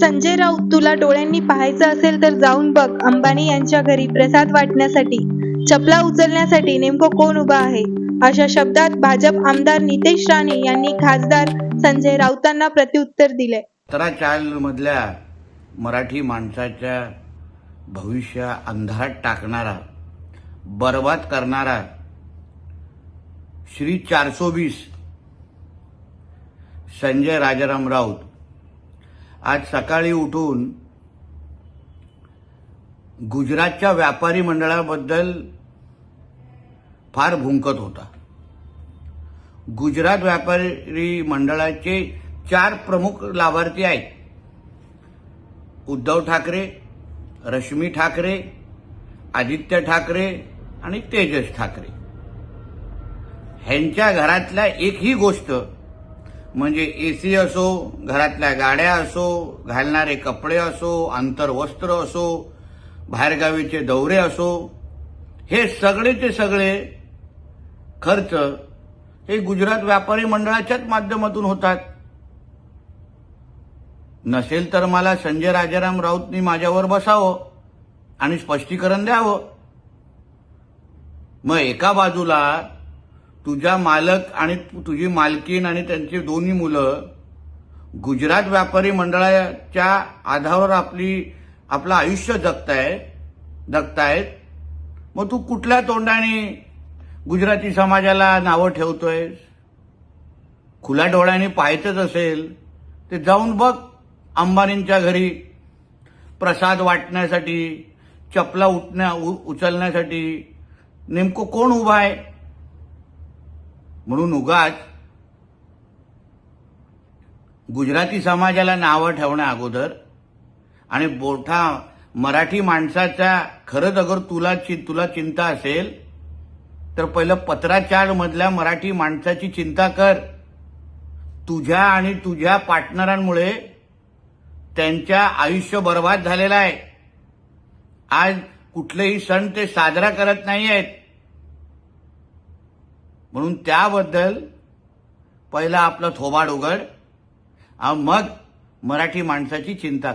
संजय राऊत तुला डोळ्यांनी पाहायचं असेल तर जाऊन बघ अंबानी यांच्या घरी प्रसाद वाटण्यासाठी. चपला उचलण्यासाठी नेमकं कोण उभा आहे? अशा शब्दात भाजप आमदार नितेश राणे यांनी खासदार संजय राऊतांना प्रत्युत्तर दिले मधल्या मराठी माणसाच्या भविष्य अंधारात टाकणारा बर्बाद करणारा श्री चारसो वीस संजय राजाराम राऊत आज सकाळी उठून गुजरातच्या व्यापारी मंडळाबद्दल फार भुंकत होता. गुजरात व्यापारी मंडळाचे चार प्रमुख लाभार्थी आहेत. उद्धव ठाकरे रश्मी ठाकरे आदित्य ठाकरे आणि तेजस ठाकरे. ह्यांच्या घरातल्या एकही गोष्ट म्हणजे ए सी असो घरातल्या गाड्या असो घालणारे कपडे असो आंतरवस्त्र असो बाहेरगावीचे दौरे असो हे सगळेचे सगळे खर्च हे गुजरात व्यापारी मंडळाच्याच माध्यमातून होतात. नसेल तर मला संजय राजाराम राऊतनी माझ्यावर बसावं आणि स्पष्टीकरण द्यावं. मग एका बाजूला तुझा मालक आणि तुझी मालकीन आणि त्यांची दोन्ही मुलं गुजरात व्यापारी मंडळाच्या आधारावर आपली आपलं आयुष्य जगताय जगतायत. मग तू कुठल्या तोंडाने गुजराती समाजाला नावं ठेवतोयस खुल्या डोळ्याने पाहायचंच असेल ते जाऊन बघ अंबानींच्या घरी. प्रसाद वाटण्यासाठी चपला उठण्या उ- उचलण्यासाठी नेमकं कोण उभा आहे? म्हणून उगाच गुजराती समाजाला नावं ठेवण्या अगोदर आणि मोठा मराठी माणसाच्या खरंच अगर तुला चि- तुला चिंता असेल तर पहिलं पत्राचार मधल्या मराठी माणसाची चिंता कर. तुझ्या आणि तुझ्या पार्टनरांमुळे त्यांच्या आयुष्य बर्बाद झालेलं आहे. आज कुठलेही सण ते साजरा करत नाही आहेत म्हणून त्याबद्दल पहिला आपलं थोबाड उघड मग मराठी माणसाची चिंता